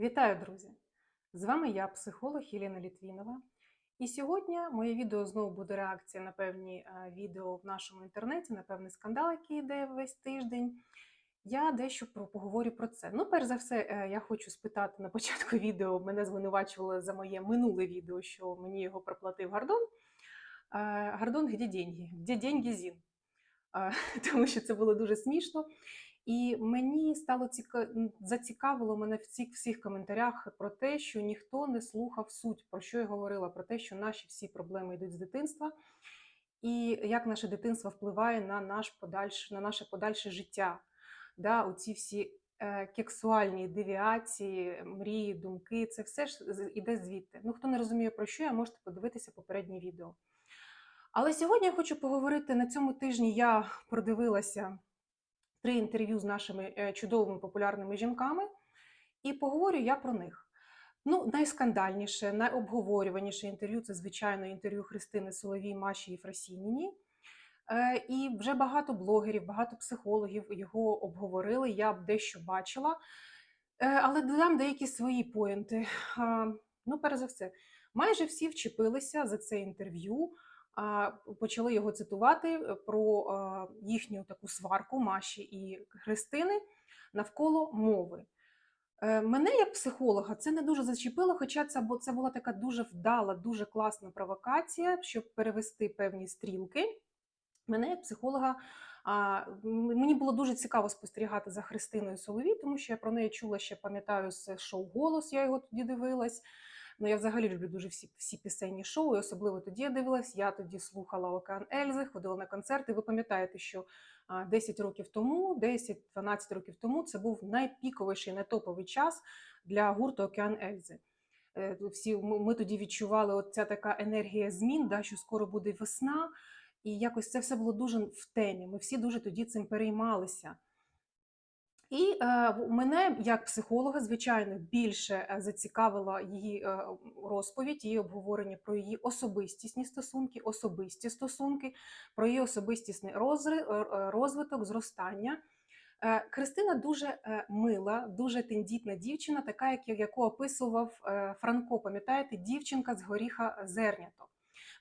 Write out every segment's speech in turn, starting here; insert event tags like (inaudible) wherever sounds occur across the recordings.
Вітаю, друзі! З вами я, психолог Єлена Літвінова. І сьогодні моє відео знову буде реакція на певні е, відео в нашому інтернеті, на певний скандал, який йде весь тиждень. Я дещо поговорю про це. Ну, перш за все, е, я хочу спитати на початку (laughs) відео. Мене звинувачували за моє минуле відео, що мені його проплатив Гордон. Е, Гордон, де деньги? Де деньги Зін? (laughs) Тому що це було дуже смішно. І мені стало ціка... зацікавило мене в цих всіх коментарях про те, що ніхто не слухав суть, про що я говорила, про те, що наші всі проблеми йдуть з дитинства, і як наше дитинство впливає на наш подальш... на наше подальше життя. Да, оці всі е, кексуальні девіації, мрії, думки, це все ж іде звідти. Ну, хто не розуміє про що, я можете подивитися попереднє відео. Але сьогодні я хочу поговорити на цьому тижні. Я продивилася три інтерв'ю з нашими е, чудовими популярними жінками, і поговорю я про них. Ну, найскандальніше, найобговорюваніше інтерв'ю це, звичайно, інтерв'ю Христини Соловій, Маші Єфросініні. Е, І вже багато блогерів, багато психологів його обговорили. Я б дещо бачила, Е, але додам деякі свої поінти. Ну, перш за все, майже всі вчепилися за це інтерв'ю, почали його цитувати е, про їхню таку сварку Маші і Христини навколо мови. Е, Мене як психолога це не дуже зачепило, хоча це, це була така дуже вдала, дуже класна провокація, щоб перевести певні стрілки. Мене як психолога а, мені було дуже цікаво спостерігати за Христиною Соловій, тому що я про неї чула ще пам'ятаю з шоу Голос. Я його тоді дивилась. Ну, я взагалі люблю дуже всі, всі пісенні шоу, і особливо тоді я дивилась. Я тоді слухала Океан Ельзи, ходила на концерти. Ви пам'ятаєте, що а, 10 років тому, 10-12 років тому, це був найпіковіший, найтоповий час для гурту Океан Ельзи. Е, Всі ми тоді відчували от ця така енергія змін, да, що скоро буде весна, і якось це все було дуже в темі. Ми всі дуже тоді цим переймалися. І е, мене, як психолога, звичайно, більше е, зацікавила її е, розповідь, її обговорення про її особистісні стосунки, особисті стосунки, про її особистісний е, розвиток, зростання. Е, Христина дуже мила, дуже тендітна дівчина, така, як яку описував Франко. Пам'ятаєте, дівчинка з горіха зернято.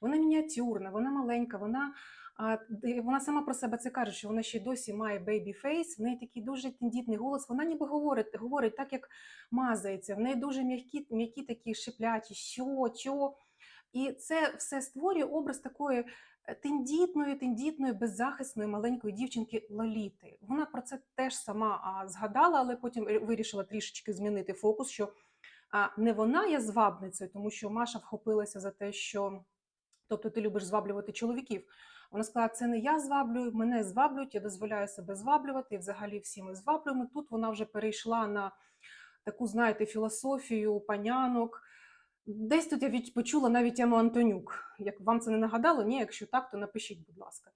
Вона мініатюрна, вона маленька, вона, а, вона сама про себе це каже, що вона ще досі має бейбі фейс, в неї такий дуже тендітний голос. Вона ніби говорить, говорить так, як мазається, в неї дуже м'які, м'які такі шипляті, що, чо. І це все створює образ такої е, тендітної, тендітної, беззахисної маленької дівчинки Лоліти. Вона про це теж сама згадала, але потім вирішила трішечки змінити фокус, що не вона є звабницею, тому що Маша вхопилася за те, що тобто ти любиш зваблювати чоловіків. Вона сказала, це не я зваблюю, мене зваблюють, я дозволяю себе зваблювати, і взагалі всі ми зваблюємо. Тут вона вже перейшла на таку, знаєте, філософію панянок. Десь тут я почула навіть Ему Антонюк. Як вам це не нагадало? Ні, якщо так, то напишіть, будь ласка.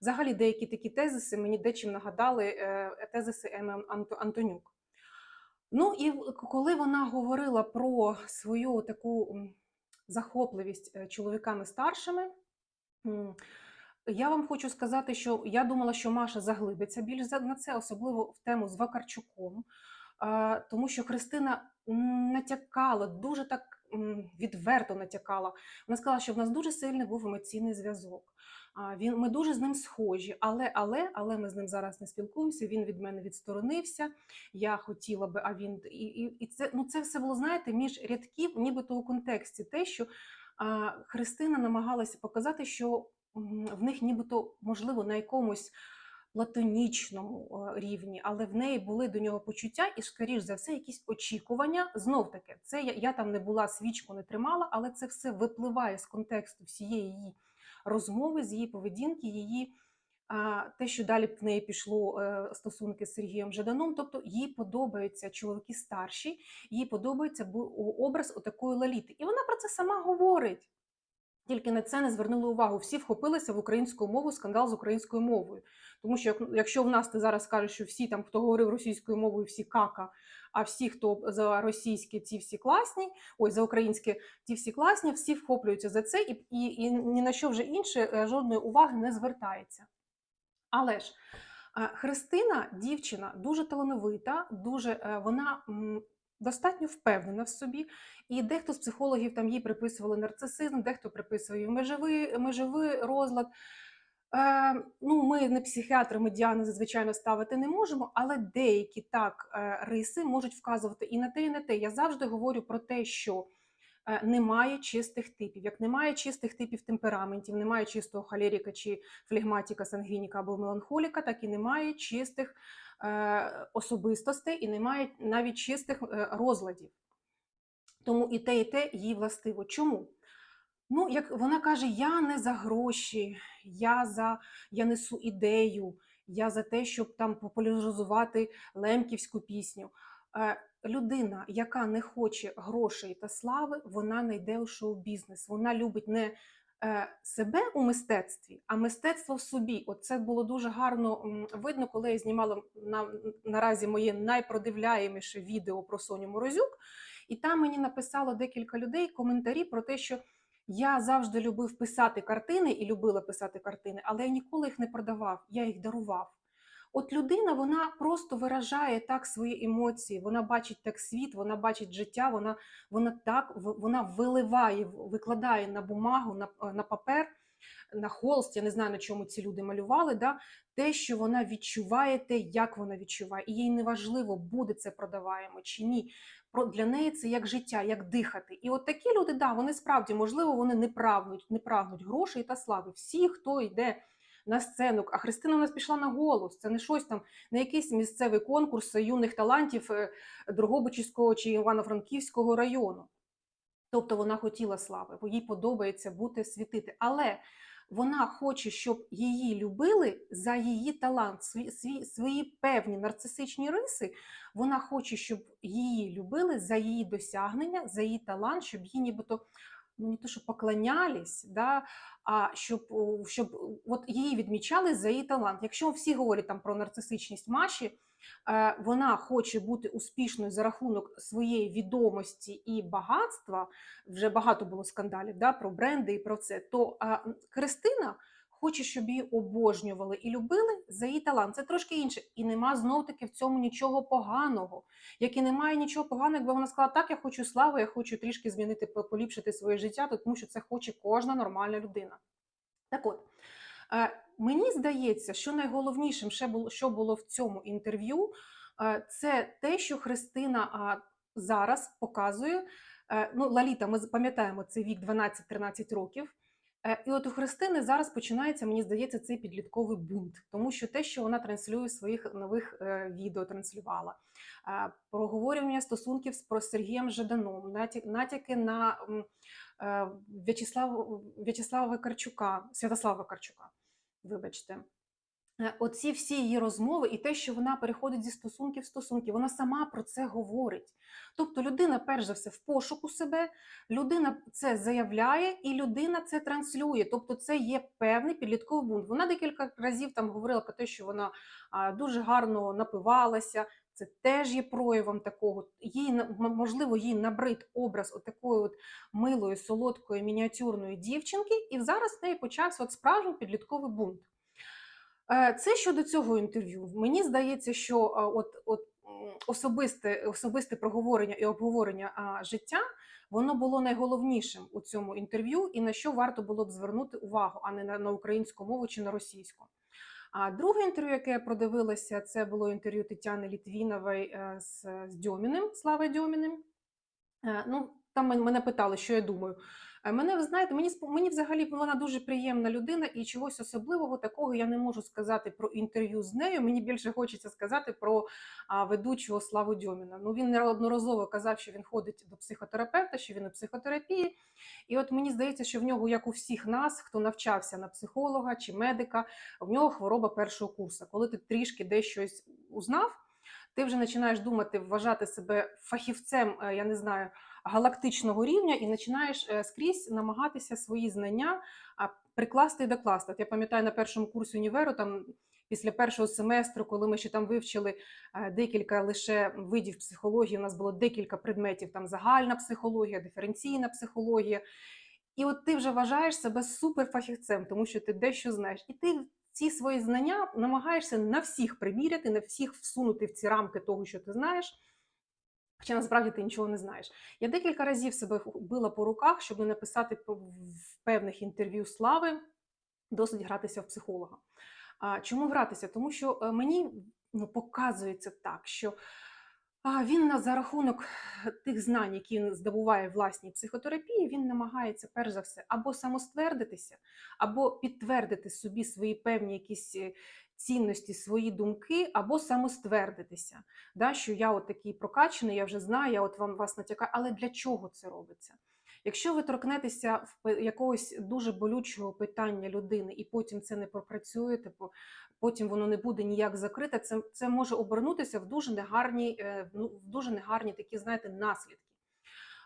Взагалі, деякі такі тезиси мені дечим нагадали е, тезиси Еми Антонюк. Ну і коли вона говорила про свою таку захопливість е, чоловіками старшими, я вам хочу сказати, що я думала, що Маша заглибиться більш на це, особливо в тему з Вакарчуком, тому що Христина натякала, дуже так відверто натякала. Вона сказала, що в нас дуже сильний був емоційний зв'язок. Він, ми дуже з ним схожі, але, але, але ми з ним зараз не спілкуємося. Він від мене відсторонився. Я хотіла би, а він і, і, і це ну це все було знаєте між рядків, нібито у контексті, те, що а, Христина намагалася показати, що в них нібито можливо на якомусь платонічному е, рівні, але в неї були до нього почуття і, скоріш за все, якісь очікування. Знов таки, це я, я там не була, свічку не тримала, але це все випливає з контексту всієї її розмови, з її поведінки, її. Те, що далі в неї пішло е, стосунки з Сергієм Жаданом, тобто їй подобаються чоловіки старші, їй подобається образ отакої лаліти. І вона про це сама говорить. Тільки на це не звернули увагу. Всі вхопилися в українську мову, скандал з українською мовою. Тому що якщо в нас ти зараз скажеш, що всі там, хто говорив російською мовою, всі кака, а всі, хто за російське, ті всі класні, ой, за українське, ті всі класні, всі вхоплюються за це, і, і, і ні на що вже інше е, жодної уваги не звертається. Але ж е, Христина, дівчина, дуже талановита, дуже е, вона достатньо впевнена в собі. І дехто з психологів там їй приписували нарцисизм, дехто приписує їй межовий, межовий розлад. Е, ну, Ми не психіатри, ми діагнози, звичайно, ставити не можемо, але деякі так е, риси можуть вказувати і на те, і на те. Я завжди говорю про те, що е, немає чистих типів. Як немає чистих типів темпераментів, немає чистого холеріка чи флегматика, сангвініка або меланхоліка, так і немає чистих особистостей, і немає навіть чистих е, розладів. Тому і те, і те їй властиво. Чому? Ну, як вона каже, я не за гроші, я за я несу ідею, я за те, щоб там популяризувати лемківську пісню. Е, людина, яка не хоче грошей та слави, вона не йде у шоу-бізнес. Вона любить не е, себе у мистецтві, а мистецтво в собі. От це було дуже гарно видно, коли я знімала на, наразі моє найпродивляєміше відео про Соню Морозюк. І там мені написало декілька людей коментарі про те, що я завжди любив писати картини і любила писати картини, але я ніколи їх не продавав, я їх дарував. От людина вона просто виражає так свої емоції, вона бачить так світ, вона бачить життя, вона вона так вона виливає, викладає на бумагу, на на папер, на холст, я не знаю, на чому ці люди малювали. да, Те, що вона відчуває, те, як вона відчуває. І їй не важливо, буде це продаваємо чи ні. Для неї це як життя, як дихати. І от такі люди, да, вони справді, можливо, вони не прагнуть, не прагнуть грошей та слави. Всі, хто йде на сцену, а Христина у нас пішла на голос. Це не щось там, не якийсь місцевий конкурс юних талантів е, Дрогобичівського чи Івано-Франківського району. Тобто вона хотіла слави, бо їй подобається бути світити. Але вона хоче, щоб її любили за її талант, свої, свої, свої певні нарцисичні риси. Вона хоче, щоб її любили за її досягнення, за її талант, щоб її нібито ну не то, що поклонялись, да, а щоб щоб от її відмічали за її талант. Якщо всі говорять там про нарцисичність Маші, е, вона хоче бути успішною за рахунок своєї відомості і багатства. Вже багато було скандалів да, про бренди і про це. То а, Кристина хоче, щоб її обожнювали і любили за її талант. Це трошки інше. І нема знов-таки в цьому нічого поганого. Як і немає нічого поганого, якби вона сказала, так, я хочу слави, я хочу трішки змінити, поліпшити своє життя, тому що це хоче кожна нормальна людина. Так от. Е, мені здається, що найголовнішим, що було в цьому інтерв'ю, е, це те, що Христина зараз показує. Е, ну, Лаліта, ми пам'ятаємо цей вік 12-13 років. Е, і от у Христини зараз починається, мені здається, цей підлітковий бунт, тому що те, що вона транслює своїх нових е, відео, транслювала е, проговорювання стосунків з про Сергієм Жаданом, натяки на В'ячеслава В'ячеслава Карчука, Святослава Карчука. Вибачте. Е, оці всі її розмови і те, що вона переходить зі стосунків в стосунки, вона сама про це говорить. Тобто людина, перш за все, в пошуку себе, людина це заявляє і людина це транслює. Тобто, це є певний підлітковий бунт. Вона декілька разів там говорила про те, що вона дуже гарно напивалася. Це теж є проявом такого. Їй можливо, їй набрид образ отакої от милої, солодкої, мініатюрної дівчинки, і зараз в неї почався от справжній підлітковий бунт. Е, це щодо цього інтерв'ю. Мені здається, що е, от от особисте особисте проговорення і обговорення життя воно було найголовнішим у цьому інтерв'ю, і на що варто було б звернути увагу, а не на, на українську мову чи на російську. А друге інтерв'ю, яке я продивилася, це було інтерв'ю Тетяни Літвінової е, з, з Дьоміним, Славою Дьоміним. Ну, Там мене питали, що я думаю. Мене ви знаєте, мені мені взагалі вона дуже приємна людина, і чогось особливого такого я не можу сказати про інтерв'ю з нею. Мені більше хочеться сказати про а, ведучого Славу Дьоміна. Ну він неодноразово казав, що він ходить до психотерапевта, що він у психотерапії. І от мені здається, що в нього, як у всіх нас, хто навчався на психолога чи медика, в нього хвороба першого курсу. Коли ти трішки десь узнав, ти вже починаєш думати, вважати себе фахівцем, е, я не знаю галактичного рівня і починаєш е, скрізь намагатися свої знання прикласти і докласти. От Я пам'ятаю на першому курсі універу, там після першого семестру, коли ми ще там вивчили е, декілька лише видів психології, у нас було декілька предметів: там загальна психологія, диференційна психологія. І от ти вже вважаєш себе суперфахівцем, тому що ти дещо знаєш. І ти ці свої знання намагаєшся на всіх приміряти, на всіх всунути в ці рамки того, що ти знаєш. Хоча насправді ти нічого не знаєш. Я декілька разів себе била по руках, щоб не написати в певних інтерв'ю слави досить гратися в психолога. Чому гратися? Тому що е, мені ну, показується так, що він за рахунок тих знань, які він здобуває власній психотерапії, він намагається перш за все або самоствердитися, або підтвердити собі свої певні якісь е, цінності, свої думки, або самоствердитися. Да, що я от такий прокачаний, я вже знаю, я от вам вас натякаю. Але для чого це робиться? Якщо ви торкнетеся в якогось дуже болючого питання людини, і потім це не пропрацюєте, по- потім воно не буде ніяк закрите, це, це може обернутися в дуже негарні, е, ну, в дуже негарні такі, знаєте, наслідки.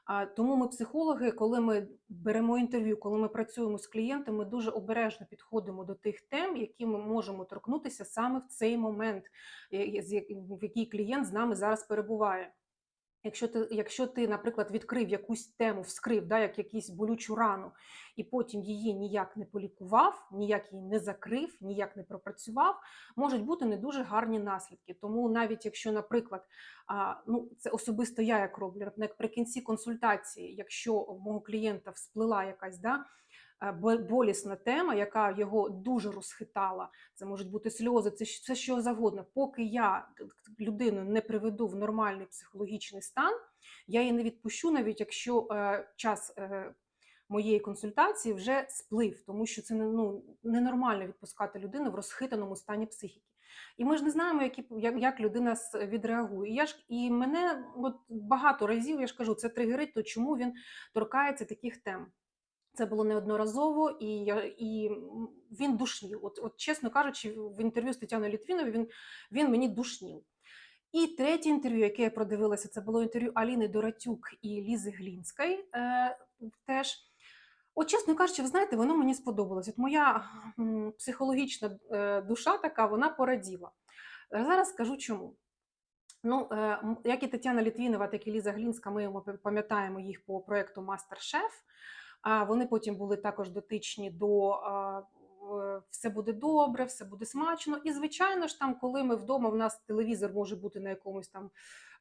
А, Тому ми, психологи, коли ми беремо інтерв'ю, коли ми працюємо з клієнтами, ми дуже обережно підходимо до тих тем, які ми можемо торкнутися саме в цей момент, е, в який клієнт з нами зараз перебуває. Якщо ти, якщо ти, наприклад, відкрив якусь тему, вскрив, да, як якусь болючу рану, і потім її ніяк не полікував, ніяк її не закрив, ніяк не пропрацював, можуть бути не дуже гарні наслідки. Тому навіть якщо, наприклад, а, ну це особисто я як роблю, наприкінці консультації, якщо у мого клієнта всплила якась да, болісна тема, яка його дуже розхитала, це можуть бути сльози, це це що завгодно. Поки я людину не приведу в нормальний психологічний стан, я її не відпущу, навіть якщо е, час е, моєї консультації вже сплив, тому що це ну, ненормально відпускати людину в розхитаному стані психіки. І ми ж не знаємо, які, як, як людина відреагує. Я ж і мене от багато разів я ж кажу, це тригерить, то чому він торкається таких тем. Це було неодноразово, і, і він душнів. От, от чесно кажучи, в інтерв'ю з Тетяною Літвіновою він, він мені душнів. І третє інтерв'ю, яке я продивилася, це було інтерв'ю Аліни Доратюк і Лізи Глінської. Е, теж. От, чесно кажучи, ви знаєте, воно мені сподобалось. От моя м, психологічна е, душа така, вона пораділа. Е, Зараз скажу чому. Ну, е, як і Тетяна Літвінова, так і Ліза Глінська, ми пам'ятаємо їх по проєкту Мастер-Шеф. А вони потім були також дотичні до все буде добре, все буде смачно. І звичайно ж, там, коли ми вдома, в нас телевізор може бути на якомусь там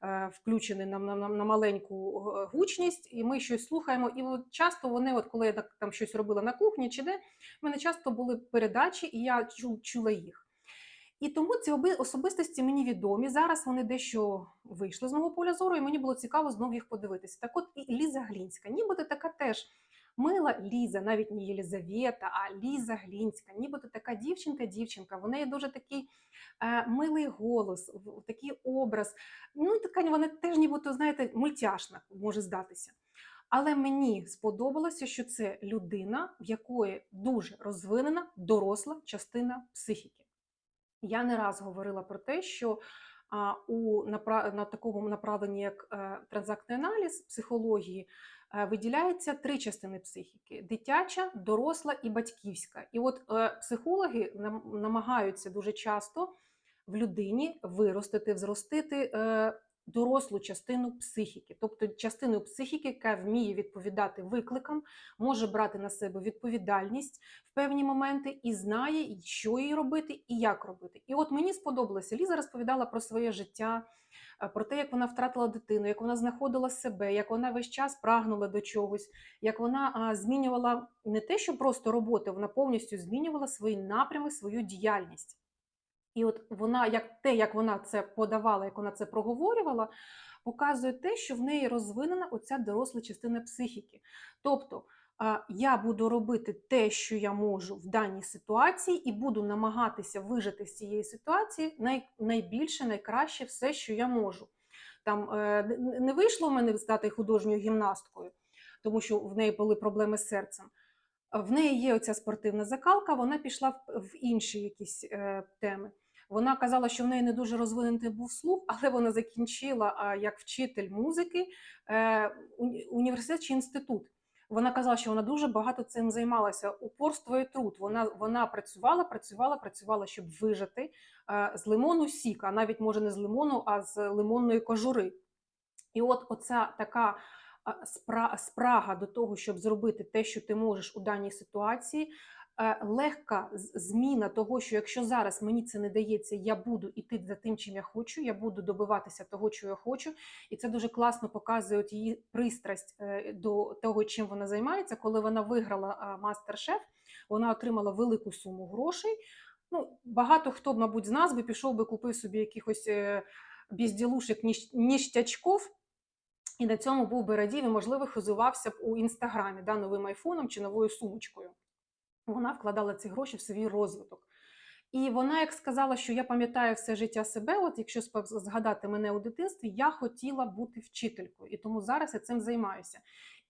е, включений на, на, на, маленьку гучність, і ми щось слухаємо. І от часто вони, от коли я так, там щось робила на кухні чи де, в мене часто були передачі, і я чу, чула їх. І тому ці особистості мені відомі. Зараз вони дещо вийшли з мого поля зору, і мені було цікаво знову їх подивитися. Так от і Ліза Глінська, нібито така теж мила Ліза, навіть не Єлізавета, а Ліза Глінська, нібито така дівчинка-дівчинка. В неї дуже такий е, милий голос, такий образ. Ну і така вона теж нібито, знаєте, мультяшна може здатися. Але мені сподобалося, що це людина, в якої дуже розвинена доросла частина психіки. Я не раз говорила про те, що у на такому направленні, як е, транзактний аналіз психології, виділяється три частини психіки: дитяча, доросла і батьківська. І от е, психологи нам- намагаються дуже часто в людині виростити, взростити е, дорослу частину психіки, тобто частину психіки, яка вміє відповідати викликам, може брати на себе відповідальність в певні моменти і знає, що їй робити і як робити. І от мені сподобалося. Ліза розповідала про своє життя, е, про те, як вона втратила дитину, як вона знаходила себе, як вона весь час прагнула до чогось, як вона змінювала не те, що просто роботи, вона повністю змінювала свої напрями, свою діяльність. І от вона, як те, як вона це подавала, як вона це проговорювала, показує те, що в неї розвинена оця доросла частина психіки. Тобто я буду робити те, що я можу в даній ситуації, і буду намагатися вижити з цієї ситуації най, найбільше, найкраще все, що я можу. Там е, не- вийшло в мене стати художньою гімнасткою, тому що в неї були проблеми з серцем. В неї є оця спортивна закалка, вона пішла в, в інші якісь е, теми. Вона казала, що в неї не дуже розвинений був слух, (laughs) але вона закінчила як вчитель музики е, університет чи інститут. Вона казала, що вона дуже багато цим займалася. Упорство і труд. Вона, вона працювала, працювала, працювала, щоб вижити е, з лимону сік, а навіть може не з лимону, а з лимонної кожури. І от оця така спра- спрага до того, щоб зробити те, що ти можеш у даній ситуації, легка зміна того, що якщо зараз мені це не дається, я буду іти за тим, чим я хочу, я буду добиватися того, що я хочу. І це дуже класно показує от її пристрасть е, до того, чим вона займається. Коли вона виграла мастер-шеф, вона отримала велику суму грошей. Ну, багато хто, мабуть, з нас би пішов би купив собі якихось е, безділушек, ніштячков, і на цьому був би радів і, можливо, хизувався б у інстаграмі да, новим айфоном чи новою сумочкою. Вона вкладала ці гроші в свій розвиток. І вона як сказала, що я пам'ятаю все життя себе, от якщо згадати мене у дитинстві, я хотіла бути вчителькою, і тому зараз я цим займаюся.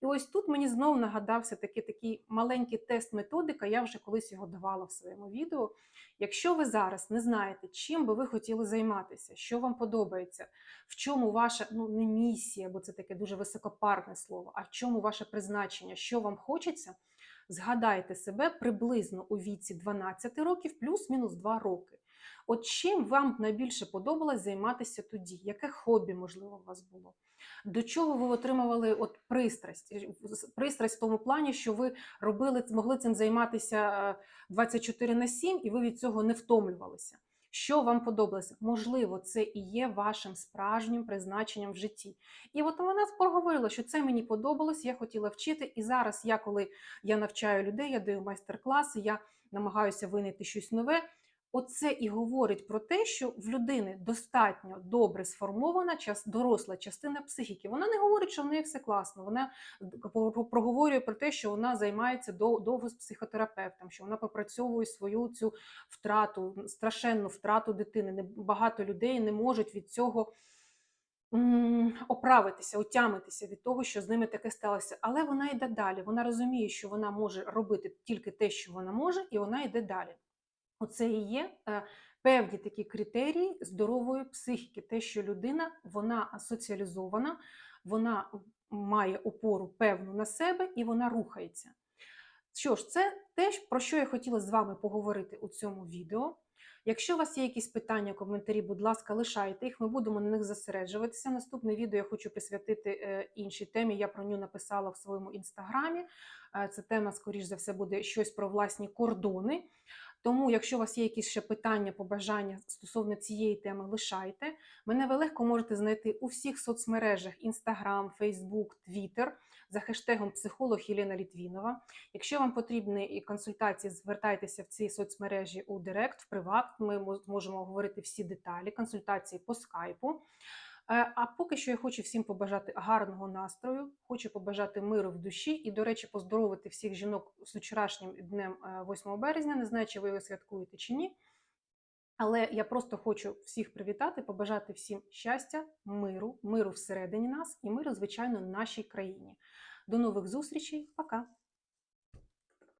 І ось тут мені знову нагадався такий, такий маленький тест методика, я вже колись його давала в своєму відео. Якщо ви зараз не знаєте, чим би ви хотіли займатися, що вам подобається, в чому ваша ну не місія, бо це таке дуже високопарне слово, а в чому ваше призначення, що вам хочеться, згадайте себе приблизно у віці 12 років, плюс-мінус 2 роки. От чим вам найбільше подобалось займатися тоді? Яке хобі, можливо, у вас було? До чого ви отримували от пристрасть? Пристрасть в тому плані, що ви робили, могли цим займатися е, 24 на 7, і ви від цього не втомлювалися. Що вам подобалося? Можливо, це і є вашим справжнім призначенням в житті. І от вона проговорила, що це мені подобалось, я хотіла вчити. І зараз я, коли я навчаю людей, я даю майстер-класи, я намагаюся винайти щось нове. Оце і говорить про те, що в людини достатньо добре сформована час, доросла частина психіки. Вона не говорить, що в неї все класно. Вона проговорює про те, що вона займається довго з психотерапевтом, що вона попрацьовує свою цю втрату, страшенну втрату дитини. Багато людей не можуть від цього оправитися, отямитися від того, що з ними таке сталося. Але вона йде далі. Вона розуміє, що вона може робити тільки те, що вона може, і вона йде далі. Оце і є е, певні такі критерії здорової психіки, те, що людина вона соціалізована, вона має опору певну на себе і вона рухається. Що ж, це те, про що я хотіла з вами поговорити у цьому відео. Якщо у вас є якісь питання, коментарі, будь ласка, лишайте їх, ми будемо на них зосереджуватися. Наступне відео я хочу присвятити е, іншій темі. Я про нього написала в своєму інстаграмі. Е, Це тема, скоріш за все, буде щось про власні кордони. Тому, якщо у вас є якісь ще питання, побажання стосовно цієї теми, лишайте. Мене ви легко можете знайти у всіх соцмережах: Instagram, Facebook, Twitter за хештегом психолог Єлена Літвінова. Якщо вам потрібні консультації, звертайтеся в ці соцмережі у Директ, в приват. Ми зможемо говорити всі деталі, консультації по скайпу. А поки що я хочу всім побажати гарного настрою, хочу побажати миру в душі і, до речі, поздоровити всіх жінок з вчорашнім днем 8 березня. Не знаю, чи ви його святкуєте чи ні. Але я просто хочу всіх привітати, побажати всім щастя, миру, миру всередині нас і миру, звичайно, нашій країні. До нових зустрічей, пока!